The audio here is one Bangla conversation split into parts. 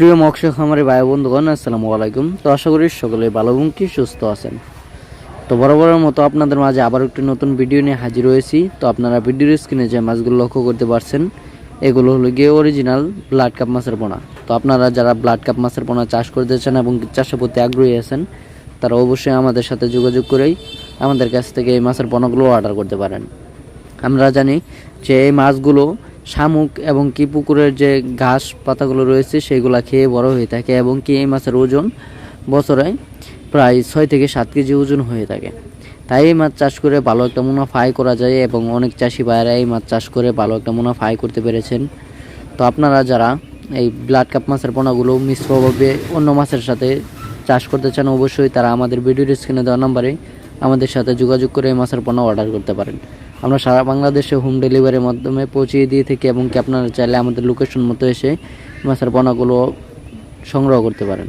প্রিয় মৎস্য খামারি ভাই বন্ধুগণ, আসসালামু আলাইকুম। তো আশা করি সকলে ভালো এবং কি সুস্থ আছেন। তো বরাবরের মতো আপনাদের মাঝে আবার একটি নতুন ভিডিও নিয়ে হাজির হয়েছি। তো আপনারা ভিডিওর স্ক্রিনে যে মাছগুলো লক্ষ্য করতে পারছেন, এগুলো হলো গিয়ে অরিজিনাল ব্লাড কাপ মাছের পোনা। তো আপনারা যারা ব্লাড কাপ মাছের পোনা চাষ করতে চান এবং চাষের প্রতি আগ্রহী আছেন, তারা অবশ্যই আমাদের সাথে যোগাযোগ করেই আমাদের কাছ থেকে এই মাছের পোনাগুলো অর্ডার করতে পারেন। আমরা জানি যে এই মাছগুলো শামুক এবং কি পুকুরের যে ঘাস পাতাগুলো রয়েছে, সেগুলা খেয়ে বড় হয়ে থাকে এবং কি এই মাছের ওজন বছরে প্রায় ছয় থেকে সাত কেজি ওজন হয়ে থাকে। তাই এই মাছ চাষ করে ভালো একটা মুনাফা আয় করা যায় এবং অনেক চাষি ভাইয়েরা এই মাছ চাষ করে ভালো একটা মুনাফা আয় করতে পেরেছেন। তো আপনারা যারা এই ব্লাড কাপ মাছের পোনাগুলো মিশ্রভাবে অন্য মাছের সাথে চাষ করতে চান, অবশ্যই তারা আমাদের ভিডিওর স্ক্রিনে দেওয়া নাম্বারে আমাদের সাথে যোগাযোগ করে এই মাছের পোনা অর্ডার করতে পারেন। আমরা সারা বাংলাদেশে হোম ডেলিভারির মাধ্যমে পৌঁছিয়ে দিয়ে থাকি এবং কি আপনারা চাইলে আমাদের লোকেশন মতো এসে মাছের পোনাগুলো সংগ্রহ করতে পারেন।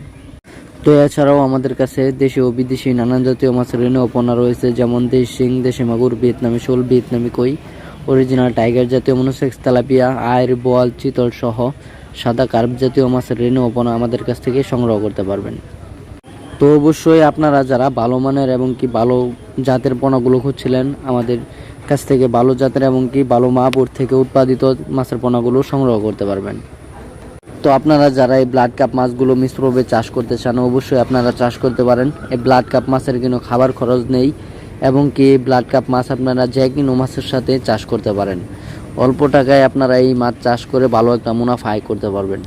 তো এছাড়াও আমাদের কাছে দেশি ও বিদেশি নানান জাতীয় মাছের ঋণ পোনা রয়েছে, যেমন দেশ শিং, দেশি মাগুর, ভিয়েতনামি শোল, ভিয়েতনামি কই অরিজিনাল টাইগার জাতীয় মনোসেক্স, তেলাপিয়া আয়ের বোয়াল, চিতল সহ সাদা কার্প জাতীয় মাছের ঋণ পোনা আমাদের কাছ থেকে সংগ্রহ করতে পারবেন। তো অবশ্যই আপনারা যারা ভালো মানের এবং কি ভালো জাতের পোনাগুলো খুঁজছিলেন আমাদের কাছ থেকে ভালো জাতের এমনকি ভালো মাপুর থেকে উৎপাদিত মাছের পোনাগুলো সংগ্রহ করতে পারবেন। তো আপনারা যারা এই ব্লাড কাপ মাছগুলো মিশ্রভাবে চাষ করতে চান, অবশ্যই আপনারা চাষ করতে পারেন। এই ব্লাড কাপ মাছের কোনো খাবার খরচ নেই এবং কি ব্লাড কাপ মাছ আপনারা যে কোনো মাছের সাথে চাষ করতে পারেন। অল্প টাকায় আপনারা এই মাছ চাষ করে ভালো একটা মুনাফা আয় করতে পারবেন।